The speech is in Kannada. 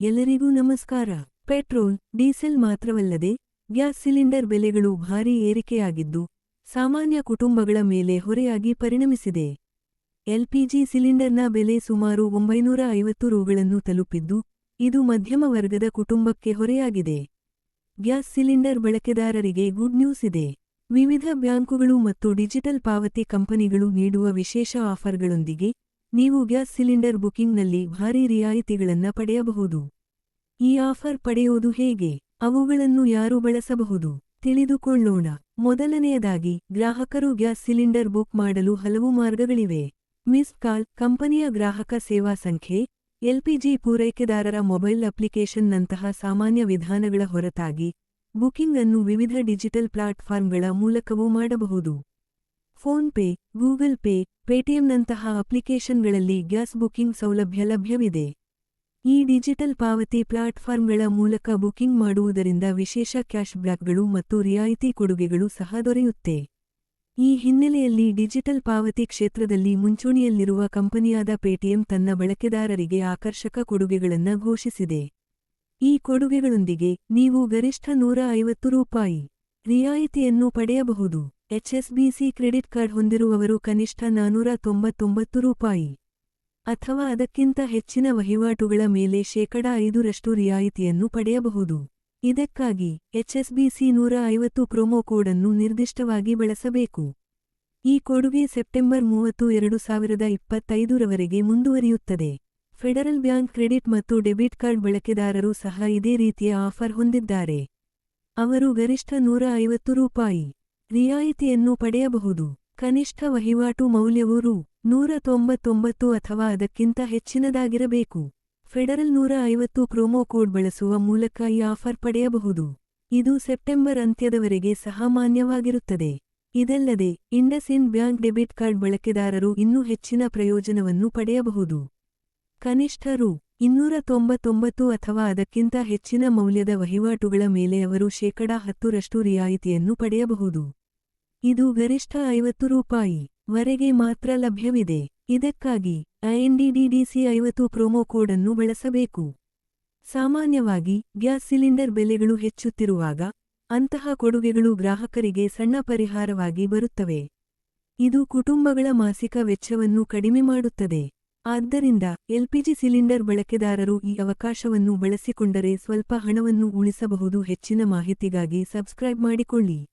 ಎಲ್ಲರಿಗೂ ನಮಸ್ಕಾರ. ಪೆಟ್ರೋಲ್, ಡೀಸೆಲ್ ಮಾತ್ರವಲ್ಲದೆ ಗ್ಯಾಸ್ ಸಿಲಿಂಡರ್ ಬೆಲೆಗಳು ಭಾರೀ ಏರಿಕೆಯಾಗಿದ್ದು ಸಾಮಾನ್ಯ ಕುಟುಂಬಗಳ ಮೇಲೆ ಹೊರೆಯಾಗಿ ಪರಿಣಮಿಸಿದೆ. ಎಲ್ಪಿಜಿ ಸಿಲಿಂಡರ್ನ ಬೆಲೆ ಸುಮಾರು ಒಂಬೈನೂರ ಐವತ್ತು ರೂಗಳನ್ನು ತಲುಪಿದ್ದು ಇದು ಮಧ್ಯಮ ವರ್ಗದ ಕುಟುಂಬಕ್ಕೆ ಹೊರೆಯಾಗಿದೆ. ಗ್ಯಾಸ್ ಸಿಲಿಂಡರ್ ಬಳಕೆದಾರರಿಗೆ ಗುಡ್ ನ್ಯೂಸ್ ಇದೆ. ವಿವಿಧ ಬ್ಯಾಂಕುಗಳು ಮತ್ತು ಡಿಜಿಟಲ್ ಪಾವತಿ ಕಂಪನಿಗಳು ನೀಡುವ ವಿಶೇಷ ಆಫರ್ಗಳೊಂದಿಗೆ ನೀವು ಗ್ಯಾಸ್ ಸಿಲಿಂಡರ್ ಬುಕಿಂಗ್ನಲ್ಲಿ ಭಾರಿ ರಿಯಾಯಿತಿಗಳನ್ನ ಪಡೆಯಬಹುದು. ಈ ಆಫರ್ ಪಡೆಯುವುದು ಹೇಗೆ? ಅವುಗಳನ್ನು ಯಾರು ಬಳಸಬಹುದು? ತಿಳಿದುಕೊಳ್ಳೋಣ. ಮೊದಲನೆಯದಾಗಿ, ಗ್ರಾಹಕರು ಗ್ಯಾಸ್ ಸಿಲಿಂಡರ್ ಬುಕ್ ಮಾಡಲು ಹಲವು ಮಾರ್ಗಗಳಿವೆ. ಮಿಸ್ ಕಾಲ್ ಕಂಪನಿಯ ಗ್ರಾಹಕ ಸೇವಾ ಸಂಖ್ಯೆ ಎಲ್ಪಿಜಿ ಪೂರೈಕೆದಾರರ ಮೊಬೈಲ್ ಅಪ್ಲಿಕೇಶನ್ನಂತಹ ಸಾಮಾನ್ಯ ವಿಧಾನಗಳ ಹೊರತಾಗಿ ಬುಕಿಂಗ್ ಅನ್ನು ವಿವಿಧ ಡಿಜಿಟಲ್ ಪ್ಲಾಟ್ಫಾರ್ಮ್ಗಳ ಮೂಲಕವೂ ಮಾಡಬಹುದು. ಫೋನ್ಪೇ ಗೂಗಲ್ ಪೇ, ಪೇಟಿಎಂನಂತಹ ಅಪ್ಲಿಕೇಶನ್ಗಳಲ್ಲಿ ಗ್ಯಾಸ್ ಬುಕಿಂಗ್ ಸೌಲಭ್ಯ ಲಭ್ಯವಿದೆ. ಈ ಡಿಜಿಟಲ್ ಪಾವತಿ ಪ್ಲಾಟ್ಫಾರ್ಮ್ಗಳ ಮೂಲಕ ಬುಕಿಂಗ್ ಮಾಡುವುದರಿಂದ ವಿಶೇಷ ಕ್ಯಾಶ್ಬ್ಯಾಕ್ಗಳು ಮತ್ತು ರಿಯಾಯಿತಿ ಕೊಡುಗೆಗಳು ಸಹ ದೊರೆಯುತ್ತೆ. ಈ ಹಿನ್ನೆಲೆಯಲ್ಲಿ ಡಿಜಿಟಲ್ ಪಾವತಿ ಕ್ಷೇತ್ರದಲ್ಲಿ ಮುಂಚೂಣಿಯಲ್ಲಿರುವ ಕಂಪನಿಯಾದ ಪೇಟಿಎಂ ತನ್ನ ಬಳಕೆದಾರರಿಗೆ ಆಕರ್ಷಕ ಕೊಡುಗೆಗಳನ್ನು ಘೋಷಿಸಿದೆ. ಈ ಕೊಡುಗೆಗಳೊಂದಿಗೆ ನೀವು ಗರಿಷ್ಠ ನೂರ ಐವತ್ತು ರೂಪಾಯಿ ರಿಯಾಯಿತಿಯನ್ನು ಪಡೆಯಬಹುದು. ಎಚ್ಎಸ್ಬಿಸಿ ಕ್ರೆಡಿಟ್ ಕಾರ್ಡ್ ಹೊಂದಿರುವವರು ಕನಿಷ್ಠ ನಾನೂರ ತೊಂಬತ್ತೊಂಬತ್ತು ರೂಪಾಯಿ. ಅಥವಾ ಅದಕ್ಕಿಂತ ಹೆಚ್ಚಿನ ವಹಿವಾಟುಗಳ ಮೇಲೆ ಶೇಕಡ ಐದರಷ್ಟು ರಿಯಾಯಿತಿಯನ್ನು ಪಡೆಯಬಹುದು. ಇದಕ್ಕಾಗಿ ಎಚ್ಎಸ್ಬಿಸಿ ನೂರ ಐವತ್ತು ಪ್ರೊಮೋ ಕೋಡ್ ಅನ್ನು ನಿರ್ದಿಷ್ಟವಾಗಿ ಬಳಸಬೇಕು. ಈ ಕೊಡುಗೆ ಸೆಪ್ಟೆಂಬರ್ ಮೂವತ್ತು ಎರಡು ಸಾವಿರದ ಇಪ್ಪತ್ತೈದರವರೆಗೆ ಮುಂದುವರಿಯುತ್ತದೆ. ಫೆಡರಲ್ ಬ್ಯಾಂಕ್ ಕ್ರೆಡಿಟ್ ಮತ್ತು ಡೆಬಿಟ್ ಕಾರ್ಡ್ ಬಳಕೆದಾರರು ಸಹ ಇದೇ ರೀತಿಯ ಆಫರ್ ಹೊಂದಿದ್ದಾರೆ. ಅವರು ಗರಿಷ್ಠ ನೂರ ಐವತ್ತು ರೂಪಾಯಿ ರಿಯಾಯಿತಿಯನ್ನು ಪಡೆಯಬಹುದು. ಕನಿಷ್ಠ ವಹಿವಾಟು ಮೌಲ್ಯವು ರು, ನೂರ ತೊಂಬತ್ತೊಂಬತ್ತು ಅಥವಾ ಅದಕ್ಕಿಂತ ಹೆಚ್ಚಿನದಾಗಿರಬೇಕು. ಫೆಡರಲ್ ನೂರ ಐವತ್ತು ಕೋಡ್ ಬಳಸುವ ಮೂಲಕ ಈ ಆಫರ್ ಪಡೆಯಬಹುದು. ಇದು ಸೆಪ್ಟೆಂಬರ್ ಅಂತ್ಯದವರೆಗೆ ಸಹ ಮಾನ್ಯವಾಗಿರುತ್ತದೆ ಇದಲ್ಲದೆ IndusInd bank debit card ಬಳಕೆದಾರರು ಇನ್ನೂ ಹೆಚ್ಚಿನ ಪ್ರಯೋಜನವನ್ನು ಪಡೆಯಬಹುದು. ಕನಿಷ್ಠ ರು ಇನ್ನೂರ ತೊಂಬತ್ತೊಂಬತ್ತು ಅಥವಾ ಅದಕ್ಕಿಂತ ಹೆಚ್ಚಿನ ಮೌಲ್ಯದ ವಹಿವಾಟುಗಳ ಮೇಲೆ ಅವರು ಶೇಕಡಾ ಹತ್ತರಷ್ಟು ರಿಯಾಯಿತಿಯನ್ನು ಪಡೆಯಬಹುದು. ಇದು ಗರಿಷ್ಠ ಐವತ್ತು ರೂಪಾಯಿ ವರೆಗೆ ಮಾತ್ರ ಲಭ್ಯವಿದೆ. ಇದಕ್ಕಾಗಿ ಐಎನ್ಡಿಡಿಡಿಸಿ ಐವತ್ತು ಪ್ರೊಮೋ ಕೋಡ್ ಅನ್ನು ಬಳಸಬೇಕು. ಸಾಮಾನ್ಯವಾಗಿ ಗ್ಯಾಸ್ ಸಿಲಿಂಡರ್ ಬೆಲೆಗಳು ಹೆಚ್ಚುತ್ತಿರುವಾಗ ಅಂತಹ ಕೊಡುಗೆಗಳು ಗ್ರಾಹಕರಿಗೆ ಸಣ್ಣ ಪರಿಹಾರವಾಗಿ ಬರುತ್ತವೆ. ಇದು ಕುಟುಂಬಗಳ ಮಾಸಿಕ ವೆಚ್ಚವನ್ನು ಕಡಿಮೆ ಮಾಡುತ್ತದೆ. ಆದ್ದರಿಂದ ಎಲ್ಪಿಜಿ ಸಿಲಿಂಡರ್ ಬಳಕೆದಾರರು ಈ ಅವಕಾಶವನ್ನು ಬಳಸಿಕೊಂಡರೆ ಸ್ವಲ್ಪ ಹಣವನ್ನು ಉಳಿಸಬಹುದು. ಹೆಚ್ಚಿನ ಮಾಹಿತಿಗಾಗಿ ಸಬ್ಸ್ಕ್ರೈಬ್ ಮಾಡಿಕೊಳ್ಳಿ.